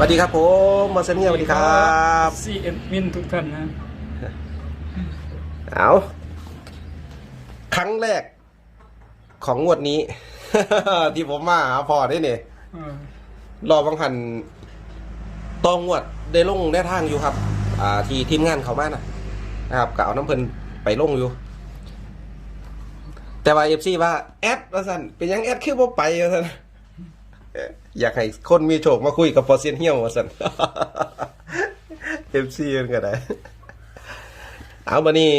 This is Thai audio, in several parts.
สวัสดีครับผมมอสเนียสวัสดีครับซีเอ็มมินทุกท่านนะเอาครั้งแรกของงวดนี้ ที่ผมมาหาพ่อได้เนี่ยเออรอบังหันตองงวดได้ลงได้ทางอยู่ครับ อ่า ที่ทีมงานเขามานะนะครับก็เอาน้ำเพลินไปลงอยู่ แต่ว่าเอฟซีว่าแอดว่าสันเป็นหยังแอดคือบ่ไปว่าสัน อยากให้คนมีโชคมาคุยกับพอเซียนเฮี้ยวว่าสันเอฟซีมันก็ได้ เอามานี่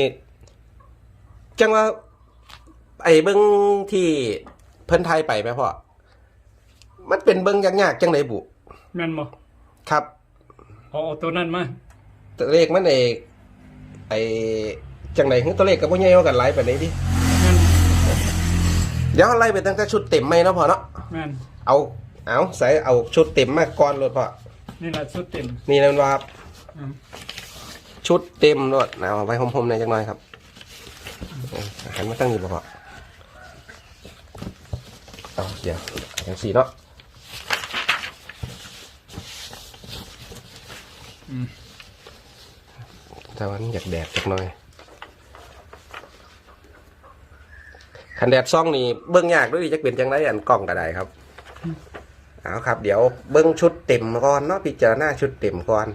จังว่า ไอ้เบิ้งที่เพิ่นไทยไปไหมพ่อ มันเป็นเบิ้งยากๆจังไดบุแม่นบ่ครับเอาเอาตัวนั้นมาตัวเลขมันเอกไอ้จังไดคือตัวเลขกับพวกใหญ่กว่ากันหลายปานนี้ดิแม่นเดี๋ยวไล่ไปตั้งแต่ชุดเต็มไหมเนาะพ่อเนาะแม่นเอา เอาใส่เอาชุดเต็มมาก่อนเลยพ่อนี่ล่ะสุดเต็มนี่นะว่าครับอืมชุดเต็มรถเอาไว้หอมๆหน่อยจังหน่อยครับเอาหันมาตั้งอยู่บ่พ่อเอาเดี๋ยวอย่างสี่เนาะอืมแต่ว่ามันอยากแดดจักหน่อยคันแดดซ่องนี่เบิ้งยากด้วยดิจะเป็นจังไรอันกล้องก็ได้ครับ เอาครับ เดี๋ยวเบิ้งชุดเต็มก่อนเนาะพิจารณาชุดเต็มก่อน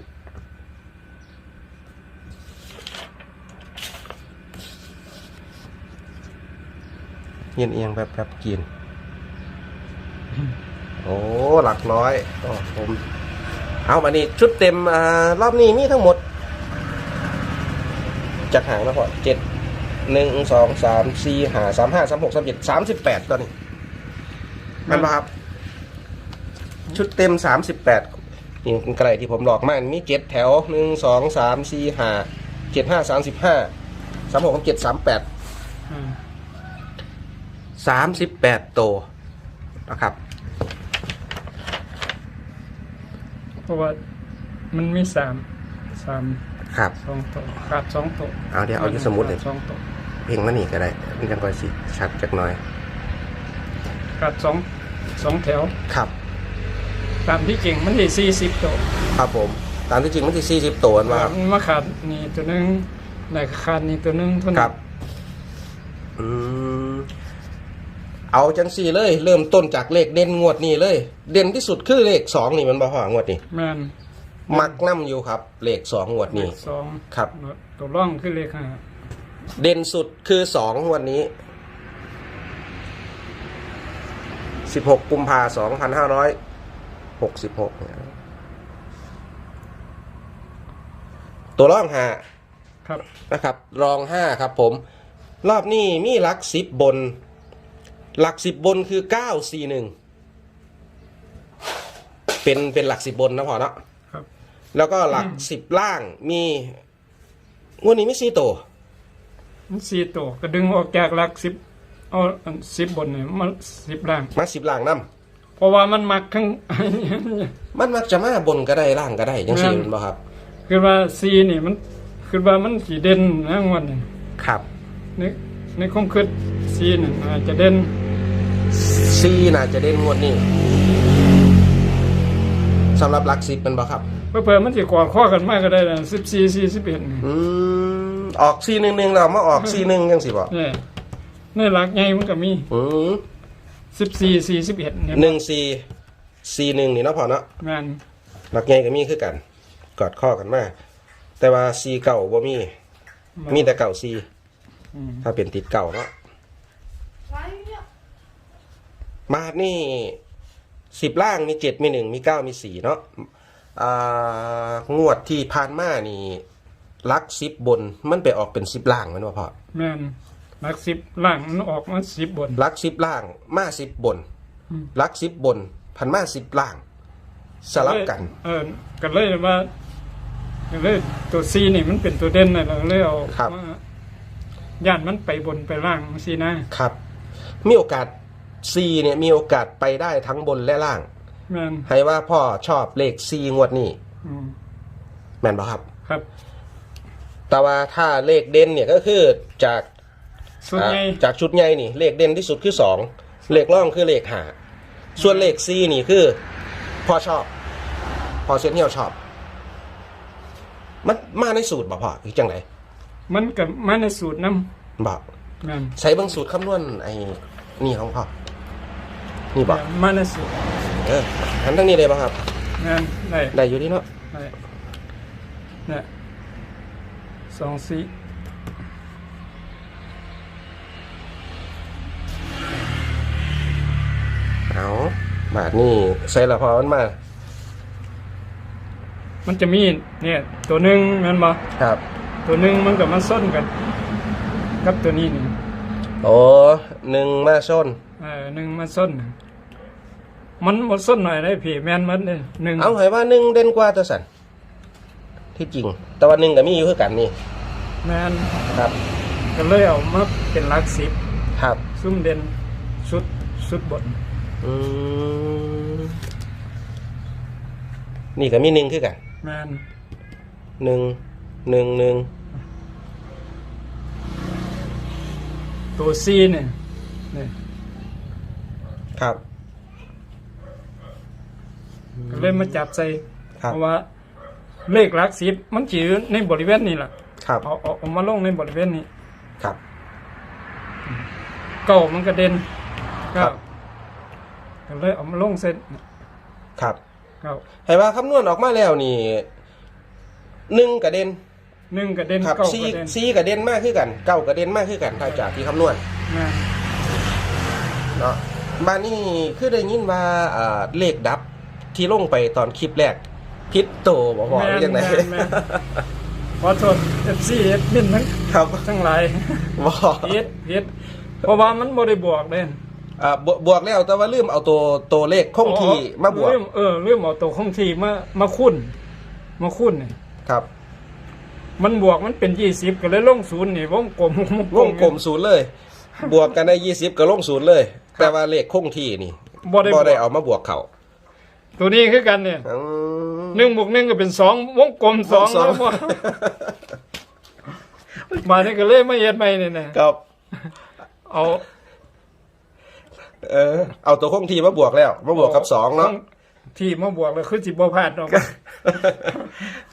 เอียงเอียงแบบแบบกิน โอ้หลักร้อยโอ้ผมเอามานี่ชุดเต็มอ่ารอบนี้มีทั้งหมดจากหางแล้วพอเจ็ดหนึ่งสองสามสี่ห้าสามห้าสามหกสามเจ็ดสามสิบแปดตัวนี้มันปะครับ ชุดเต็มสามสิบแปดนี่เป็นไกลที่ผมหลอกมากมีเจ็ดแถวหนึ่งสองสามสี่ห้าเจ็ดห้าสามสิบห้าสามหกเจ็ดสามแปดอ่าสามสิบแปดตัวนะครับ เพราะว่ามันมีสามสามครับสองตัวขาดสองตัวเอาเดี๋ยวเอาอยู่สมุดเลยขาสองตัวเพลงมันนี่ก็ได้มันจังก่อยสิชัดจักหน่อยขาดสองสองแถวครับ ตามที่จริงมันได้สี่สิบตัวครับผม ตามที่จริงมันที่สี่สิบตัวมาครับมันมาขาดนี่ตัวหนึงได้ขาดนี่ตัวหนึงเท่านั้นครับอืมเอาจังสี่เลย เริ่มต้นจากเลขเด่นงวดนี้เลย เด่นที่สุดคือเลขสองนี่มันบ่หองวดนี้ แม่นมักน้ำอยู่ครับ เลขสองงวดนี้ สองครับ ตัวร่องคือเลขห้าเด่นสุดคือสองงวดนี้สิบหกกุมภาสองพันห้าร้อย หกสิบหกตัวร่องหาครับนะครับ รองห้าครับผม รอบนี้มีหลักสิบบน หลักสิบบนคือเก้าสี่หนึ่งเป็นเป็นหลักสิบบนนะพอเนาะครับ แล้วก็หลักสิบล่างมีงวดนี้ไม่สี่ตัวมันสี่ตัวก็ดึงออกจากหลักสิบเอาสิบบนเนี่ยมันสิบล่างมาสิบล่างน้ เพราะว่ามันมักข้างำมันมักจะมาบนก็ได้ล่างก็ได้ยังสี่แม่นเป็นบ่ครับคือว่าซีนี่มันคือว่ามันสีเด่นนะงวันนี้ครับในในความคิดซีนี่อาจจะเด่นสี่น่าจะเด่นงวดนี้สำหรับหลักสิบเป็นบ่ครับ เพื่อๆมันจะกอดข้อกันมากก็ได้นะสิบสี่สี่สิบเอ็ดนี่อืมออกสี่หนึ่งหนึ่งเรามาออกสี่หนึ่งยังสิบ่เนี่ยในหลักใหญ่มันก็มี อืม สิบสี่สี่สิบเอ็ดเนี่ยหนึ่งสี่สี่หนึ่งนี่เนาะพอเนาะงานหลักใหญ่ก็มีคือกัน กอดข้อกันมาแต่ว่าซีเก่าบ่มี มีแต่เก่าซีอืมถ้าเป็นติดเก่าเนาะมาดนี่สิบล่างมีเจ็ดมีหนึ่งมีเก้ามีสี่เนาะอ่างวดที่ผ่านมานี่ลักสิบบนมันไปออกเป็นสิบล่างแมันว่าพอแม่นห ลักสิบล่างมันออกมาสิบบน ลักสิบล่างมาสิบบนอืม ลักสิบบนพันมาสิบล่าง สลับกัน เออกันเลยว่าก็เลยตัวซีนี่มันเป็นตัวเด่นนะเราเลยเอาครับ มาย่านมันไปบนไปล่างซีนะครับ มีโอกาสซีเนี่ยมีโอกาสไปได้ทั้งบนและล่าง แม่นให้ว่าพ่อชอบเลขซีงวดนี้ อืมแม่นบ่ครับ ครับ แต่ว่าถ้าเลขเด่นเนี่ยก็คือจาก ส่วนใหญ่อ่าจากชุดใหญ่นี่ เลขเด่นที่สุดคือสองเลขร่องคือเลขหาส่วนเลขซีนี่คือพ่อชอบ พอเซนเฮียวชอบ มันมาในสูตรบ่พ่อหรือจังไหนมันกับมาในสูตรน้บอกำแม่นใช้เบิ่งสูตรคำนวณไอ้นี่ของพ่อนี่บอกมาในสูตรเออหันทั้งนี้เลยป่ะครับแม่นได้ได้อยู่ที่เนาะได้เนี่ยสองสี่ เอาบาทนี่ใส่ละพอมันมา มันจะมีเนี่ย ตัวหนึ่งแม่นบ่ครับ ตัวหนึ่งมันกับมันส้นกัน กับตัวนี้นี่โอ้หนึ่งมาส้น เออหนึ่งมันส้น มันหมดส้นหน่อยได้พี่แม่นมันเลยหนึ่งเอาให้ว่าหนึ่งเด่นกว่าตัวสันที่จริง แต่ว่าหนึ่งกับมีอยู่คือกันนี่แม่นครับ ก็เลยเอามาเป็นหลักสิบครับ ซุ่มเด่นสุดสุดบน อืมนี่ก็มีหนึ่งคือกันแม่นหนึ่งหนึ่งหนึ่งตัวซีเนี่ยเนี่ยครับก็เลยมาจับใส่ครับเพราะว่า เลขหลักสิบมันจีอยู่ในบริเวณนี้แหละครับเอาเอาเอามาลงในบริเวณนี้ครับ เก้ามันก็เด่นครัเก้าบ ก็เลยเอามาลงเส้นครับเก้าให้ว่าคำนวณออกมาแล้วนี่หนึ่งกระเด็นหนึ่งก็เด่นครับเก้าซีก็เด่นซีกระเด็นมากขึ้นกันเก้ากระเด็นมากขึ้นกันถ้าจากที่คำนวณแม่นเนาะบ้านนี้คือได้ยินว่าอ่าเลขดับที่ลงไปตอนคลิปแรกพิษโตบอกบอกแม่นยังไงแม่นแม่นขอโทษเอฟซีเอฟมินทั้งครับทั้งหลายบอกเอฟเอฟเพราะว่ามันบ่ได้บวกเลย อ่าบวกบวกแล้วแต่ว่าลืมเอาตัวตัวเลขคงที่มาบวกเริ่เออเริ่มเอาตัวคงที่มามาคุ้นมาคุ้นนี่ครับ มันบวกมันเป็นยี่สิบก็เลยลงศูนย์นี่วงกลมวงกลมศูนย์เลย บวกกันได้ยี่สิบก็ลงศูนย์เลย แต่ว่าเลขคงที่นี่บ่ได้บบ่วได้กเอามาบวกเขาตัวนี้คือกันเนี่ยอืมหนึ่งบวกหนึ่งก็เป็นสองวงกลมสองสองแล้วบ่มาเนี่ยก็เลยมาเย็ดไปเนี่ยนะครับเอา เออเอาตัวคงที่มาบวกแล้ว มาบวกกับสองเนาะที่มาบวกแล้วคือสิบ่พลาดดอก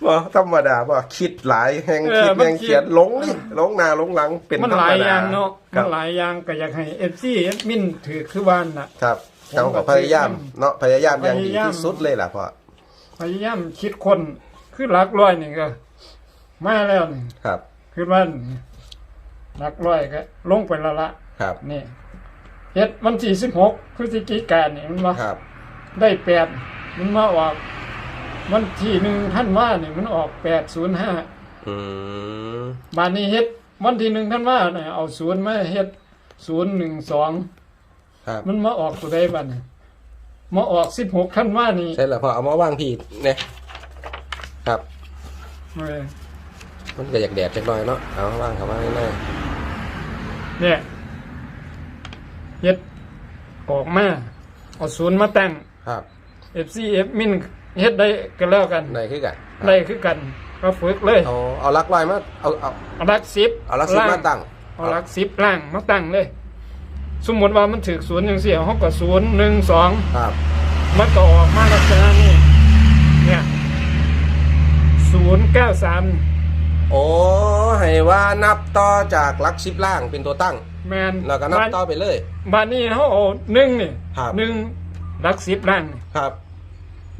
บ่ธรรมดาบ่คิดหลายแห่งเอคิอดมันแห่งคิดเขียนหลงนี่หลงหน้าหลงหลังเป็นมันธรหรลามยอดาย่างเนาะคมัรับนหลายอย่างก็อยากให้เอฟซีเอฟมินถือคือวานน่ะ ครับผมเขาก็ก็พยายามพยายามเนาะพยายามอย่างดีพยายามที่สุดเลยล่ะพ่อพยายามคิดคนคือหลักร้อยนี่ก็มาแล้วนี่ครับ คือว่าหลักร้อยก็ลงไปและละครับนี่ เฮ็ดวันที่สิบหกพฤศจิกายนนี่มันมาครับ ได้แปดมันมาออกวันที่หนึ่งท่านว่านี่มันออกแปดศูนย์ห้าอืมบานนี้เฮ็ดวันที่หนึ่งท่านว่าเนี่ยเอาศูนย์มาเฮ็ดศูนย์หนึ่งสองครับ มันมาออกตัวใดบ้านยมาออกสิบหกท่านว่านี่ใช่แล้วพ่อเอามาวางพี่เนี่ยครับ เออมันก็อยากแดดจักหน่อยเนาะเอาวางเขาวางหน้าเนี่ยเฮ็ด ออกมาเอาศูนย์มาตั้งครับ FCF มินเฮ็ดได้ก็แล้วกันได้คือกันได้คือกันก็ฝึกเลยเอาเอาลักลอยมาเอาเอาเอาหลักสิบเอาลักสิบมาตั้งเอาหลักสิบล่างมาตั้งเลย สมมติว่ามันถือศูนย์อย่างเสียเขาก็ศูนย์หนึ่งสองครับมันก็ออกมาลักษณะนี้เนี่ยศูนย์เก้าสามโอ้ให้ว่านับต่อจากลักสิบล่างเป็นตัวตั้ง แมนแล้วก็นับบ้านต่อไปเลยบ้านนี้เขาเอาหนึ่งนี่ครับ หนึ่งหลักสิบล่างนี่ครับ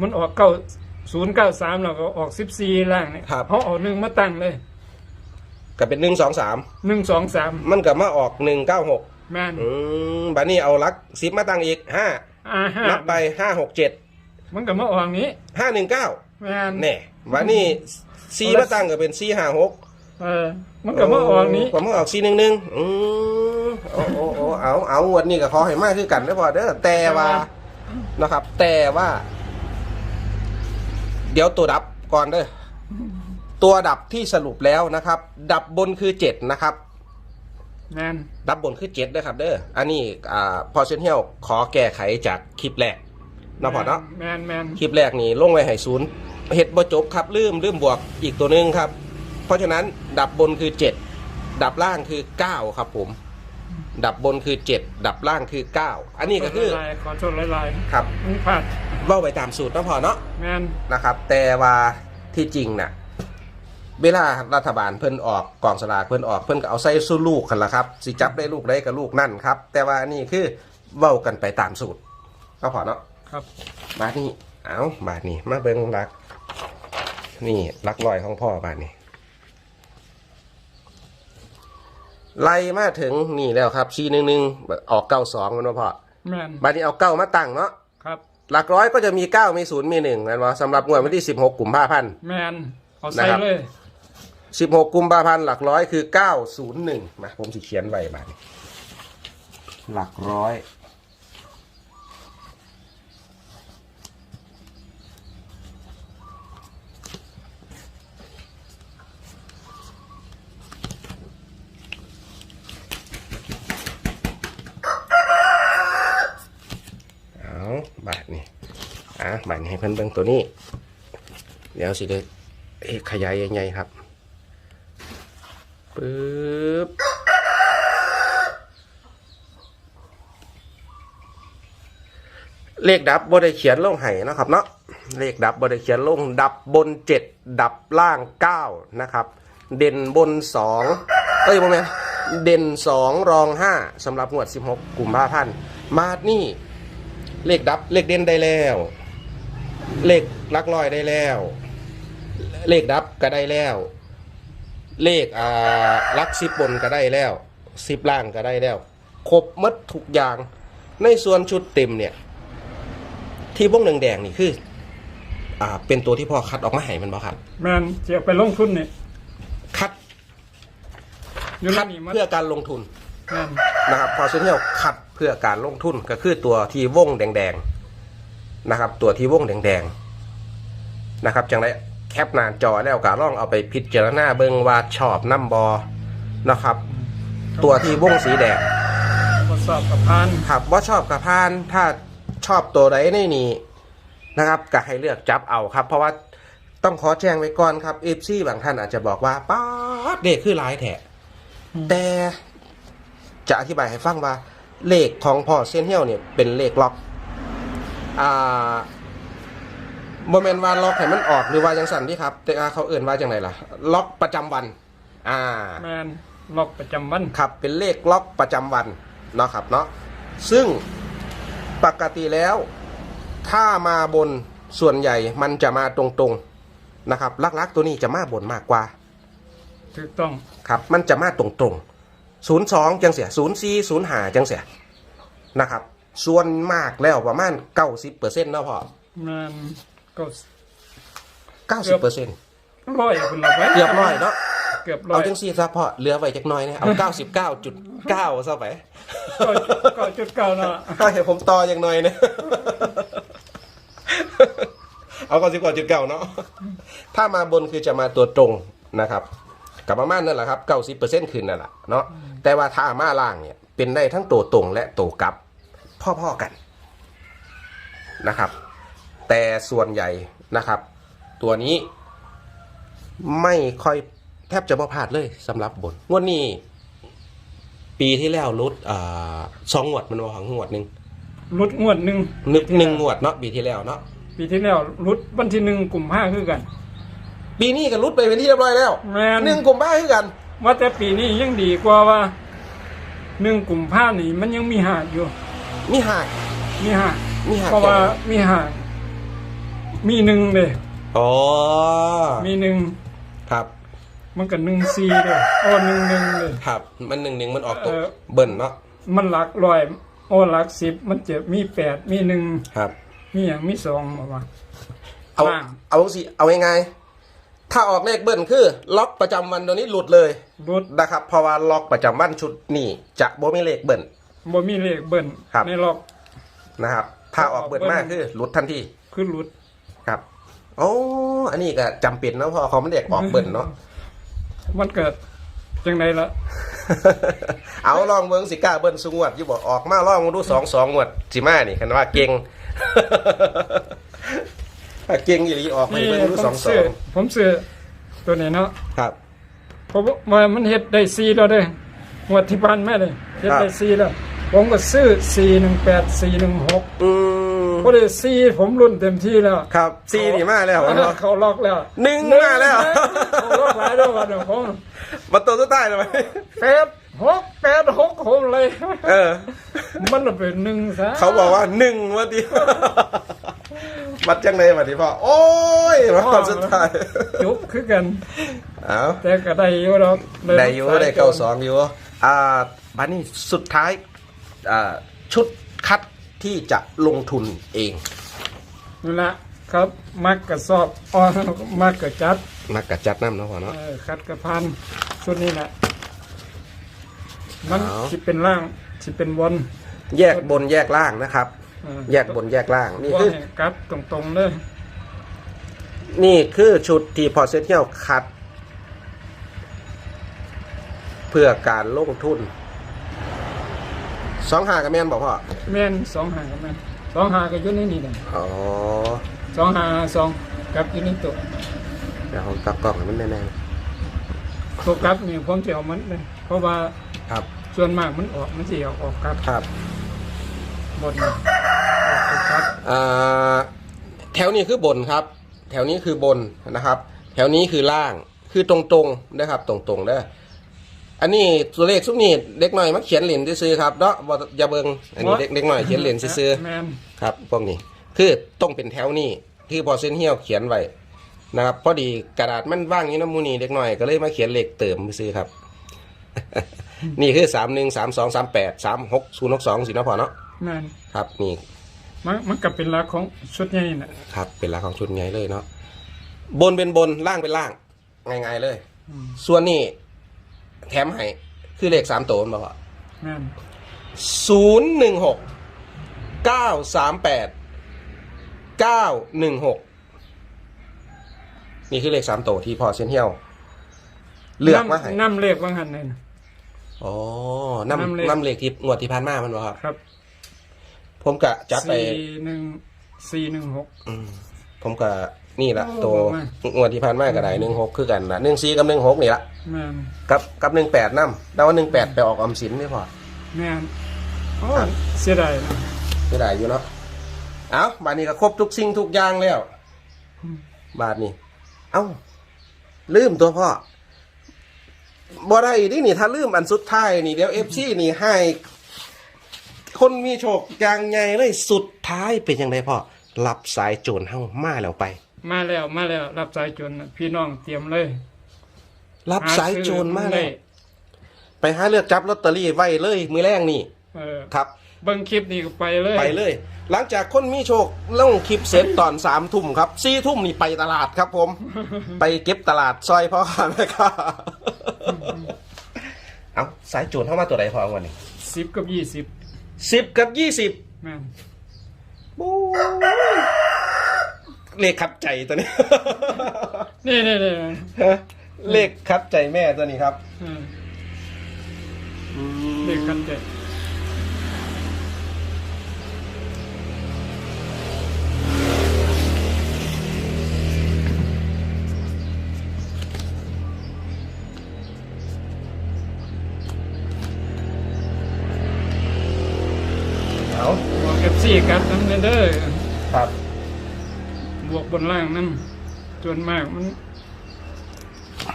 มันออกเก้าศูนย์เก้าสามแล้วก็ออกสิบสี่ล่างนี่ครับ เขาเอาหนึ่งมาตั้งเลยก็เป็นหนึ่งสองสามหนึ่งสองสามมันก็มาออกหนึ่งเก้าหกแมนอืมบัดนี้เอาลักสิบมาตั้งอีกห้าอ่าห้านับไปห้าหกเจ็ดมันก็มาออกนี้ห้าหนึ่งเก้าแมน แน่บัดนี้ซีมาตั้งก็เป็นซีห้าหก เออ มันก็มาออกนี้ก็มาออกซีหนึ่งหนึ่งอืมโอ้โอ้โอ้เอาเอางวันนี้ก็ขอให้มากคือกันได้อพอเด้อแต่ว่านะครับ แต่ว่า เดี๋ยวตัวดับก่อนเด้อตัวดับที่สรุปแล้วนะครับ ดับบนคือเจ็ดนะครับแมนดับบนคือเจ็ดนะครับ เด้ออันนี้อ่าพอเซนเฮียลขอแก้ไขจากคลิปแรกเนาะพอเนาะแมนแมนคลิปแรกนี่ลงไว้ให้ศูนย์เห็ดบ่จบครับลืมลืมบวกอีกตัวหนึงครับเพ ราะฉะนั้นดับบนคือเจ็ดดับล่างคือเก้าครับผม ดับบนคือเจ็ดดับล่างคือเก้าอันนี้ก็คือลายๆขอโทษหลายครับๆมันพลาดเว่าไปตามสูตรเนาะพอเนาะแมนนะครับ แต่ว่าที่จริงน่ะเวลารัฐบาลเพิ่นออกกองสลากเพิ่นออกเพิ่นก็เอาใส่สู้ลูกกันละครับสิจับได้ลูกได้กับลูกนั่นครับ แต่ว่านี่คือเว้ากันไปตามสูตรก็พอเนาะครับบาทนี้เอาบาทนี้มาเบิ่งรัก นี่รักลอยของพ่อบาทนี้ ไล่มาถึงนี่แล้วครับซีหนึ่งหนึ่งออกเก้าสองมันว่าพ่อแมนบาทนี้เอาเก้ามาตั้งเนาะครับ หลักร้อยก็จะมีเก้ามีศูนย์มีหนึ่งนั่นวะสำหรับงวดวันที่สิบหกกุมภาพันธ์แมนเอาใส่นะครับเลยสิบหกกุมภาพันธ์หลักร้อยคือเก้าศูนย์หนึ่งมาผมสิเขียนไว้บาทนี้หลักร้อย เอาบาทนี่ อะบาทนี้ให้เพิ่นเบิ่งตัวนี้ เดี๋ยวสิเด้เอ๊ะขยายใหญ่ๆครับปึ๊บเลขดับบ่ได้เขียนลงให้นะครับเนาะเลขดับบ่ได้เขียนลงดับบนเจ็ดดับล่างเก้านะครับ เด่นบนสองเอ้ยโมเมนเด่นสองรองห้าสำหรับงวดสิบหกกลุ่มภาพันธ์มาดนี่ เลขดับเลขเด่นได้แล้ว เลขหลักร้อยได้แล้ว เลขดับก็ได้แล้ว เลขอ่าหลักสิบบนก็ได้แล้วสิบล่างก็ได้แล้ว ครบหมดทุกอย่าง ในส่วนชุดเต็มเนี่ย ที่วงแดงๆนี่คืออ่าเป็นตัวที่พ่อคัดออกมาให้มันบ่ครับแมนเจียไปลงทุนนี่คัดอยู่คันั่ดนนี่มันเพื่อการลงทุนแมนนะครับพอเซนเทลคัดเพื่อการลงทุนก็คือตัวที่วงแดงๆ นะครับ ตัวที่วงแดงๆนะครับจังไรแคปหน้าจอแล้วก็ลองเอาไปพิจารณาเบิ่งว่าชอบน้ำบอนะครับ ตัวที่วงสีแดงทดสอบกับพานครับว่าชอบกับพานถ้าชอบตัวใดในนี้นะครับก็ให้เลือกจับเอาครับ เพราะว่าต้องขอแจ้งไว้ก่อนครับเอฟซีบางท่านอาจจะบอกว่าป้าดเด็กคือหลายแถะแต่จะอธิบายให้ฟังว่า เลขของพ่อเซนเฮียวเนี่ยเป็นเลขล็อก อ่าโมเมนว่าล็อกให้มันออกหรือว่าจังสันที่ครับ แต่ว่าเขาเอื่นว่าจังไรล่ะ ล็อกประจำวัน อ่า แมนล็อกประจำวัน ครับ เป็นเลขล็อกประจำวันเนาะครับเนาะซึ่งปกติแล้ว ถ้ามาบนส่วนใหญ่มันจะมาตรงๆนะครับลักๆตัวนี้จะมาบนมากกว่า ถูกต้อง ครับมันจะมาตรงๆศูนย์สองจังเสียศูนย์สี่ศูนย์หาจังเสียนะครับ ส่วนมากแล้วประมาณเก้าสิบเปอร์เซ็นต์นะพ่อแมนก็เก้าสิบเปอร์เซ็นต์ร้อยคุณเราไว้เรียบร้อยเนาะเกือบร้อเอายจังสี่ซะพ่อเหลือไว้จักหน้อยนะเอาเก้าสิบเก้าจุดเก้าซะไปก็ก็จุดเก่าเนาะถ้าเห็นผมต่ออย่างหน่อยเนี่ยเอาก่อนสิบก่อนจุดเก่าเนาะถ้ามาบนคือจะมาตัวตรงนะครับกับประมาณนั่นแหละครับเก้าสิบเปอร์เซ็นต์คืนนั่นแหละเนาะแต่ว่าถ้ามาล่างเนี่ยเป็นได้ทั้งตัวตรงและตัวกลับ พ่อๆกันนะครับ แต่ส่วนใหญ่นะครับ ตัวนี้ไม่ค่อยแทบจะบ่พลาดเลยสำหรับบนงวดนี้ปีที่แล้วรุดอ่าสองงวดมันว่าของงวดหนึ่งรุดงวดหนึ่งนึกหนึ่งงวดเนาะปีที่แล้วเนาะปีที่แล้วรุดวันที่หนึ่งกลุ่มห้าคือกัน ปีนี้ก็รุดไปเป็นที่เรียบร้อยแล้วแมนหนึ่งกลุ่มบ้าคือกัน ว่าแต่ปีนี้ยังดีกว่าว่าหนึ่งกลุ่มผ้านี่มันยังมีหาดอยู่ มีหากมีหาดมีหากเพราะว่ามีหาดมีหนึ่งเลยอ๋อมีหนึ่งครับ มันก็หนึ่งซีเลยโอ้หนึ่งหนึ่งเลยครับ มันหนึ่งหนึ่งมันออกตกเออเบิ่นเนาะมันหลักร้อยโอ้หลักสิบมันจะมีแปดมีหนึ่งครับ มีอย่างมีสองบอกว่าเอาบ้างเอาสิเอายังไงถ้าออกเลขเบิ่นคือ ล็อกประจำวันตัวนี้หลุดเลยรุดนะครับเพราะว่าล็อกประจำวันชุดนี้จะบ่มีเลขเบิ่น บ่มีเลขเบิ้ลครับ ในล็อกนะครับถ้าออกเบิ่นมากคือหลุดทันทีคือรุด ครับโอ้อันนี้ก็จำเป็นเนาะเพอเขาไม่เด็กออกเบิ่นเนาะ มันเกิดจังไดละเอาลองเมืองสิกล้าเบิ้ลสุงวดอยู่บอกออกมาลองมาดูสองสองงวดสิมานี่คันว่าเก่ง ถ้าเก่งอีหลีออกไปนี่เบิ้งดูผสอมงสอซื้องผมซื้อตัวนี้เนาะครับ เพราะว่ามันเฮ็ดได้ซีแล้วเด้งวดที่ผ่านมาเลยเฮ็ดได้ครับซีแล้ว ผมก็ซื้อ 418 416อืมพอดีซีผมรุ่นเต็มที่แล้วครับซีนี่มาแล้วเนาะเขาล็อกแล้วหนึ่งมาแล้วเขาล็อกหลายแล้ววันเดียวผมมาตัวสุดท้ายเลยไหมแปดหกแปดหกผมเลย เออ มันเป็นหนึ่งซะเขาบอกว่าหนึ่งวันดีมัดจังเลยวันดีพ่อโอ้ยมาคนสุดท้ายจุบคือกันเอาแต่ก็ได้อยู่ดอกได้อยู่ได้เก้าสองอยู่อ่าบันนี้สุดท้ายอ่า ชุดคัดที่จะลงทุนเองนั่นละครับ มักกระสอบอ่อนมักกระจัด มักกะจัดน้ำเนาะพ่อเนาะเออคัดกระพันชุดนี้แหละมันเอาสิเป็นล่างสิเป็นบนแยกบนแยกล่างนะครับเออแยกบนแยกล่างนี่ว่าคือให้กลับตรงๆเลยนี่คือชุดที่พอเซนเที่ยวคัด เพื่อการลงทุน สองหากับแม่นบอกพ่อแม่นสองหากับแม่นสองหาก็อยู่ในนี่แหละอ๋อสองหาสองกลับอยู่ในตัวเดี๋ยวผมกลับกล่องให้มันแน่ตัวกลับนี่ผมจะเอามันเลยเพราะว่าๆครับส่วนมากมันออกมันสิออกออกกลับครับบนออกตัวกลับอ่าแถวนี้คือบนครับ แถวนี้คือบนนะครับ แถวนี้คือล่างคือตรงๆนะครับ ตรงๆเด้อ อันนี้ตัวเลขซุปนี่เด็กหน่อยมาเขียนเหรียญซื้อๆครับเนาะบ่อย่าเบิงอันนี้เด็กเด็กหน่อยเขียนเหรียญซื้อๆแม่นครับพวกนี้คือต้องเป็นแถวนี้ที่พอเส้นเหี่ยวเขียนไว้นะครับพอดีกระดาษมันว่างอยู่น้ำมูนี่เด็กหน่อยก็เลยมาเขียนเลขเติมไปซื้อครับ นี่คือสามหนึ่งสามสองสามแปดสามหกศูนย์หกสองสินะพอเนาะแม่นครับนี่มันมันก็เป็นหลักของชุดใหญ่น่ะครับเป็นหลักของชุดไงเลยเนาะบนเป็นบนล่างเป็นล่างง่ายๆเลย อืมส่วนนี้ แถมให้คือเลขสามตัวมันบอกว่าแม่นศูนย์หนึ่งหกเก้าสามแปดเก้าหนึ่งหกนี่คือเลขสามตัวที่พอเส้นเที่ยวเลือกมาให้ น้ำเลขว่างหันเลยนะ อ๋อน้ำน้ำเลขน้ำเลขที่งวดที่ผ่านมามันบอกครับ ครับผมกะจัดไปสี่หนึ่งสี่หนึ่งหก อืมผมกะ นี่ละโอ้ตัวบอกมางวดที่ผ่านมาก็ได้หนึ่งหกคือกันนะหนึ่งสี่กับหนึ่งหกนี่ละแม่นกับกับหนึ่งแปดน้ำแต่ว่าหนึ่งแปดไปออกออมสินไม่พอ แม่นโอ้ครับ เสียดายนะไม่ได้อยู่เนาะเอาบาทนี้ก็ครบทุกสิ่งทุกอย่างแล้วบาทนี้ เอ้า ลืมตัวพ่อบ่ได้ดินี่ถ้าลืมอันสุดท้ายนี่เดี๋ยวเอฟซีนี่ให้ คนมีโชคอย่างไงเลยสุดท้ายเป็นยังไงพ่อรับสายโจรเฮ้ามาแล้วไป มาแล้วมาแล้ว รับสายจนน่ะพี่น้องเตรียมเลยรับสายโจรมาหแล้วไปหาเลือกจับลอตเตอรี่ไว้เลยมือแรกนี่เออครับเบิ่งคลิปนี้ก็ไปเลยไปเลย หลังจากคนมีโชคลงคลิปเสร็จตอนสามทุ่มครับสี่ทุ่มนี่ไปตลาดครับผม ไปเก็บตลาดซอยพ่อค้าแม่ค้าเอาสายโจรเข้ามาตัวไหนพอวันนี้สิบกับยี่สิบสิบกับยี่สิบแม่น เลขคัดใจตัวนี้ นี่นี่นี่ฮะเลขคัดใจแม่ตัวนี้ครับเออเด็กกันใจเอา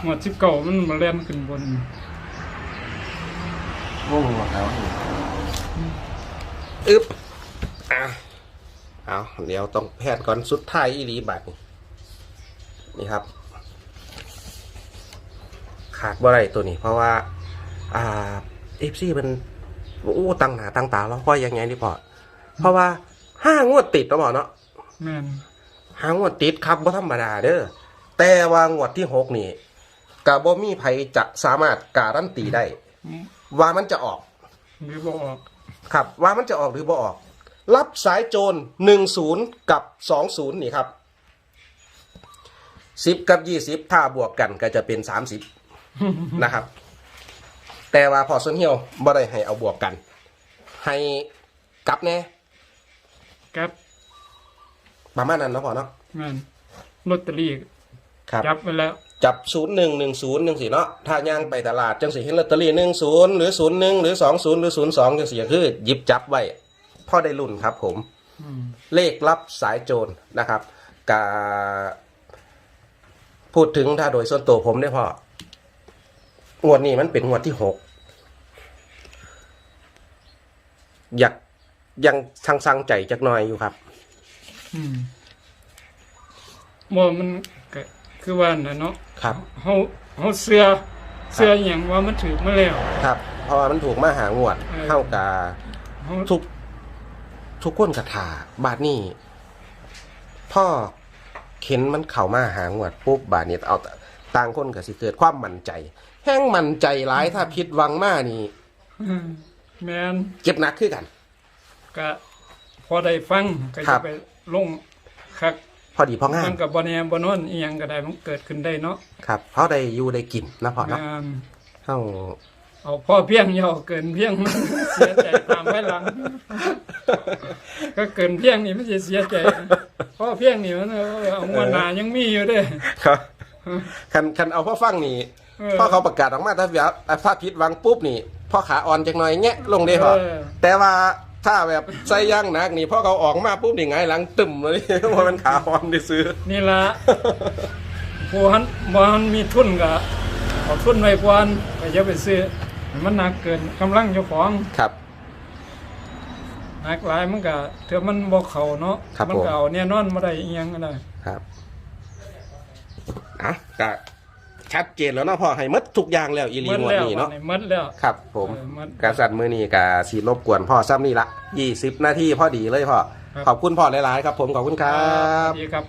หมดสิบเก่ามันมาเล่นขึ้นบนวงหัวเขาอึ๊บอะเอาเดี๋ยวต้องแพทย์ก่อนสุดท้ายอีหลีบัตรนี่ครับ ขาดบ่ไรตัวนี้ เพราะว่า อ่าเอฟซีมันโอ้ตั้งหนาตั้งตาแล้วค่อยยังไงนี่พอเพราะว่าห้างวดติดแล้วบอกเนาะแม่นห้างวดติดครับบ่ธรรมดาเด้อแต่ว่างวดที่หกนี่ กะบ่มีไผจะสามารถการันตีได้ ว่ามันจะออก หรือบอกครับ ว่ามันจะออกหรือบ่ออก รับสายโจรหนึ่งศูนย์กับสองศูนย์นี่ครับสิบกับยี่สิบถ้าบวกกันก็จะเป็นสามสิบนะครับ แต่ว่าพอส้นเหี่ยวบ่ได้ให้เอาบวกกัน ให้กลับแน่กับประมาณนั้นเนาะพอเนาะแม่นลอตเตอรี่ ครับ จับไปแล้ว จับศูนย์หนึ่งหนึ่งศูนย์หนึ่งสี่เนาะถ้าย่างไปตลาดจังสิเห็นลอตเตอรี่หนึ่งศูนย์หรือศูนย์หนึ่งหรือสองศูนย์หรือศูนย์สองจังสี่คือหยิบจับไว้พ่อได้รุ่นครับ ผมอืมเลขลับสายโจรนะครับกาพูดถึงถ้าโดยส่วนตัวผมได้พองวดนี้มันเป็นงวดที่หกอยากยังสังสังๆใจจักหน่อยอยู่ครับ อืมบ่มันก็ คือว่าน่ะเนาะครับ เฮาเฮาเสื้อเสื้ออหย่างว่ามันถือมาแล้ว ครับ เพราะว่ามันถูกมาหางวดเออเท่ากับเฮาทุก ทุกคนกระถาบาทนี่พ่อเข็นมันเข่ามาหางวดปุ๊บบาทนี้เอาแต่ต่างคนก็สิเกิดความมั่นใจ แห้งมั่นใจร้ายถ้าผิดหวังมานี่ อืมแม่นเจ็บหนักขึ้นกัน ก็พอได้ฟังก็ครัจะบ ไปลงคัก พอดีพองามันนก็บ่แน่บ่นอนอีหยังก็ได้มันเกิดขึ้นได้เนาะครับเขาได้อยู่ได้กินนะพ่อเนาะงานเขาเอาพ่อเพียงอย่าเอาเกินเพียงมันเสียใจตามไปหลัง ก็เกินเพียงนี่มันจะเสียใจพ่อเพียงนี่มันเอาเอางวดหน้ายังมีอยู่เด้ครับคันคันเอาพ่อฟังนี่เออพ่อเขาประกาศออกมาถ้าแบบถ้าผิดหวังปุ๊บนี่พ่อขาอ่อนจังหน่อยแงะลงได้พอเออ แต่ว่า ถ้าแบบใส่ย่างหนักนี่พ่อเขาออกมาปุ๊บนี่ไงายหลังตึมเลยเพราะมันขาอ่อนได้ซื้อ นี่ละ ผู้หันบ่หันมีทุนก็เอาทุนไว้ก่อนก็อย่าไปซื้อให้มันหนักเกินกำลังเจ้าของครับ หนักหลายมันก็เถื่อมันบ่เข้าเนาะครับมัผม ก็เอาเนี่ยนอนบ่ได้อีหยังก็ได้ ครับอะก็ ชัดเจนแล้วเนาะพ่อให้หมดทุกอย่างแล้วอีหลีหมดงวดแล้วนี้เนาะบัดหมดแล้วครับ ผมเออหมดกษัตริย์มือนี้กาสีรบกวนพ่อซ้ำนี่ละยี่สิบนาทีพอดีเลยพ่อครับ ขอบคุณพ่อหลายๆครับ ผมขอบคุณครับดีครับ